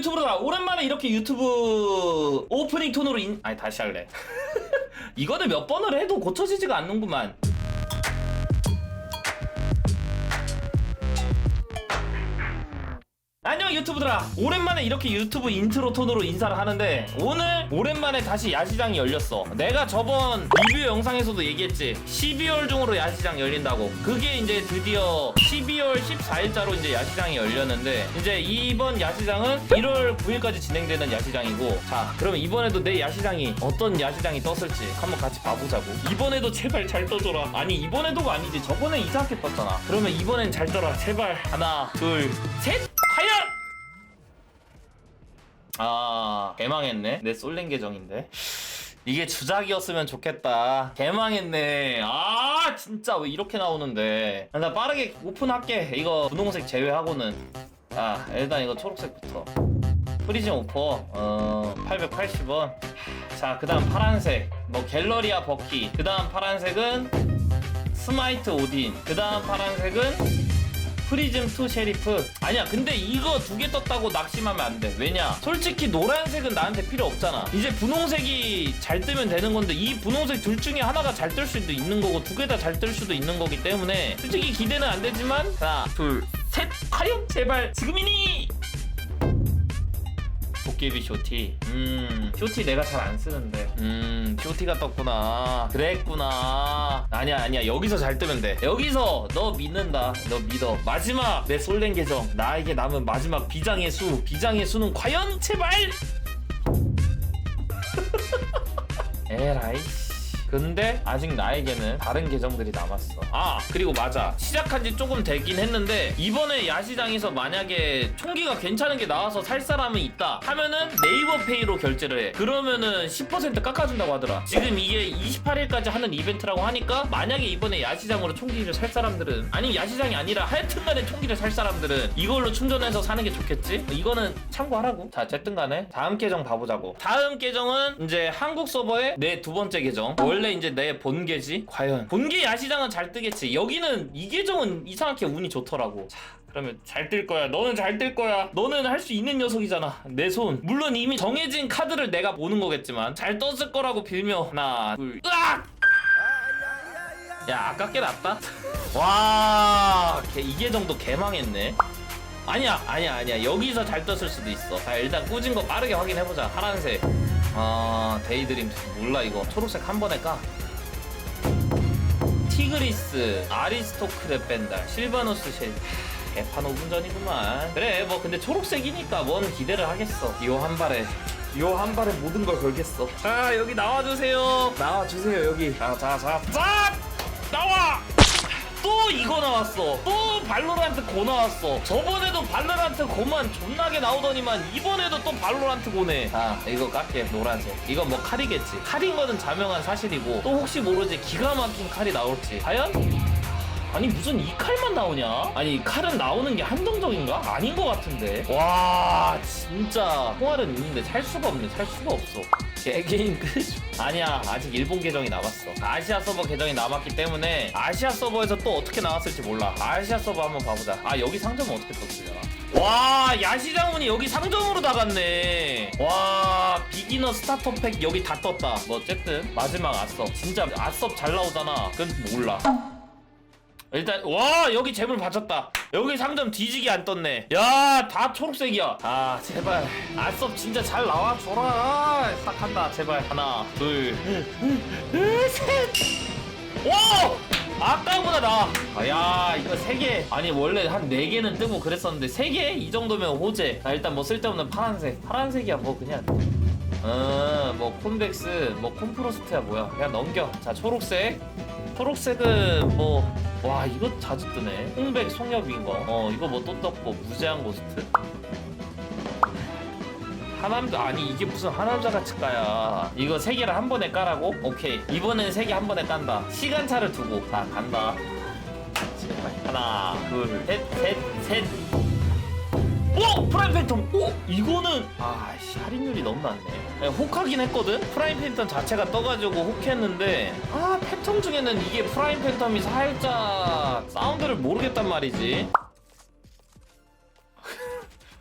유튜브다 오랜만에 이렇게 유튜브 오프닝 톤으로 인... 아니 다시 할래. 이거는 몇 번을 해도 고쳐지지가 않는구만 유튜브들아. 오랜만에 이렇게 유튜브 인트로 톤으로 인사를 하는데 오늘 오랜만에 다시 야시장이 열렸어. 내가 저번 리뷰 영상에서도 얘기했지. 12월 중으로 야시장 열린다고. 그게 이제 드디어 12월 14일자로 이제 야시장이 열렸는데 이제 이번 야시장은 1월 9일까지 진행되는 야시장이고 자 그러면 이번에도 내 야시장이 어떤 야시장이 떴을지 한번 같이 봐보자고. 이번에도 제발 잘 떠줘라. 아니 이번에도가 아니지. 저번에 이상하게 떴잖아. 그러면 이번엔 잘 떠라. 제발. 하나 둘셋. 과연 아 개망했네. 내 솔랭 계정인데. 이게 주작이었으면 좋겠다. 개망했네. 아 진짜 왜 이렇게 나오는데. 나 빠르게 오픈할게. 이거 분홍색 제외하고는. 아 일단 이거 초록색부터. 프리즘 오퍼 어 880원. 자그 다음 파란색. 뭐 갤러리아 버키 그 다음 파란색은 스마이트 오딘. 그 다음 파란색은 프리즘 2 셰리프. 아니야 근데 이거 두 개 떴다고 낙심하면 안 돼. 왜냐? 솔직히 노란색은 나한테 필요 없잖아. 이제 분홍색이 잘 뜨면 되는 건데 이 분홍색 둘 중에 하나가 잘 뜰 수도 있는 거고 두 개 다 잘 뜰 수도 있는 거기 때문에 솔직히 기대는 안 되지만 하나 둘셋! 과연 제발 지금이니 도깨비 쇼티. 음. 쇼티 내가 잘 안 쓰는데. 음 쇼티가 떴구나. 그랬구나. 아니야 아니야. 여기서 잘 뜨면 돼. 여기서 너 믿는다. 너 믿어. 마지막 내 솔랭 계정. 나에게 남은 마지막 비장의 수. 비장의 수는 과연 제발! 에라이 씨. 근데 아직 나에게는 다른 계정들이 남았어. 아 그리고 맞아 시작한 지 조금 되긴 했는데 이번에 야시장에서 만약에 총기가 괜찮은 게 나와서 살 사람이 있다 하면은 네이버 페이로 결제를 해. 그러면은 10% 깎아준다고 하더라. 지금 이게 28일까지 하는 이벤트라고 하니까 만약에 이번에 야시장으로 총기를 살 사람들은 아니 야시장이 아니라 하여튼간에 총기를 살 사람들은 이걸로 충전해서 사는 게 좋겠지? 이거는 참고하라고. 자 어쨌든 간에 다음 계정 봐보자고. 다음 계정은 이제 한국 서버의 내 두 번째 계정. 원래 이제 내 본계지. 과연 본계 야시장은 잘 뜨겠지. 여기는 이 계정은 이상하게 운이 좋더라고. 자. 그러면 잘 뜰 거야. 너는 잘 뜰 거야. 너는 할 수 있는 녀석이잖아. 내 손. 물론 이미 정해진 카드를 내가 보는 거겠지만 잘 떴을 거라고 빌며 하나, 둘, 으악! 야 아깝게 났다. 와, 걔 이게 정도 개망했네. 아니야, 아니야, 아니야. 여기서 잘 떴을 수도 있어. 자 일단 꽂은 거 빠르게 확인해 보자. 파란색. 아, 데이드림 몰라 이거. 초록색 한 번에 까. 티그리스, 아리스토크레 뺀다, 실바노스 쉘. 개판 5분 전이구만. 그래, 뭐 근데 초록색이니까 뭔 기대를 하겠어. 요한 발에. 요한 발에 모든 걸 걸겠어. 자, 여기 나와주세요. 나와주세요, 여기. 자, 자, 자. 자! 나와! 또 이거 나왔어. 또 발로란트 고 나왔어. 저번에도 발로란트 고만 존나게 나오더니만 이번에도 또 발로란트 고네. 아 이거 깎게 노란색. 이건 뭐 칼이겠지. 칼인 거는 자명한 사실이고 또 혹시 모르지 기가 막힌 칼이 나올지. 과연? 아니 무슨 이 칼만 나오냐? 아니 이 칼은 나오는 게 한정적인가? 아닌 것 같은데. 와 진짜 통화는 있는데 살 수가 없네. 살 수가 없어. 개개인 끝. 아니야 아직 일본 계정이 남았어. 아시아 서버 계정이 남았기 때문에 아시아 서버에서 또 어떻게 나왔을지 몰라. 아시아 서버 한번 봐보자. 아 여기 상점은 어떻게 떴으려나? 와 야시장운이 여기 상점으로 나갔네. 와 비기너 스타터 팩 여기 다 떴다. 뭐 어쨌든 마지막 아섭 진짜 아섭 잘 나오잖아. 그건 몰라. 일단 와 여기 재물 받쳤다. 여기 상점 뒤지게 안 떴네. 야 다 초록색이야. 아 제발. 아썹 진짜 잘 나와줘라. 딱 한다 제발. 하나 둘셋와 아까보다 나야 이거 세개. 아니 원래 한네 개는 뜨고 그랬었는데 세 개? 이 정도면 호재. 자 일단 뭐 쓸데없는 파란색. 파란색이야 뭐 그냥. 어뭐 콘벡스 뭐 콘프로스트야 뭐야. 그냥 넘겨. 자 초록색 초록색은 뭐 와 이거 자주 뜨네. 홍백 송엽인 거어 이거 뭐 또 떴고 무제한 고스트. 하남자 아니 이게 무슨 하남자 같이 까야. 이거 세 개를 한 번에 까라고? 오케이. 이번엔 세 개 한 번에 깐다. 시간차를 두고. 자 간다. 하나 둘 셋 셋 셋 오! 프라임 팬텀! 오! 이거는 아씨 할인율이 너무 낮네 네, 혹하긴 했거든? 프라임 팬텀 자체가 떠가지고 혹했는데 아 팬텀 중에는 이게 프라임 팬텀이 살짝 사운드를 모르겠단 말이지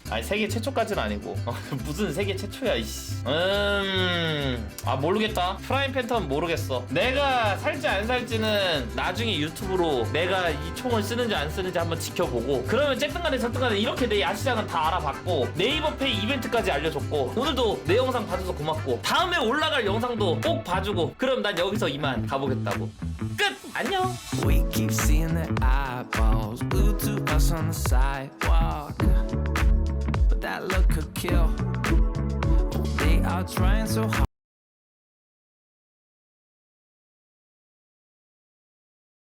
아니 세계 최초까지는 아니고. 어, 무슨 세계 최초야 이씨. 음아 모르겠다. 프라임 팬텀 모르겠어. 내가 살지 안 살지는 나중에 유튜브로 내가 이 총을 쓰는지 안 쓰는지 한번 지켜보고 그러면 쨌든 간에 저든 간에 이렇게 내 야시장은 다 알아봤고 네이버 페이 이벤트까지 알려줬고 오늘도 내 영상 봐줘서 고맙고 다음에 올라갈 영상도 꼭 봐주고 그럼 난 여기서 이만 가보겠다고. 끝! 안녕! We keep seeing eyeballs. The sidewalk. Kill. They are trying so hard.